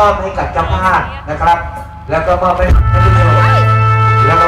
มอบให้กับเจ้าภาพนะครับ แล้วก็มอบให้ท่านผู้ชมแล้วก็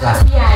来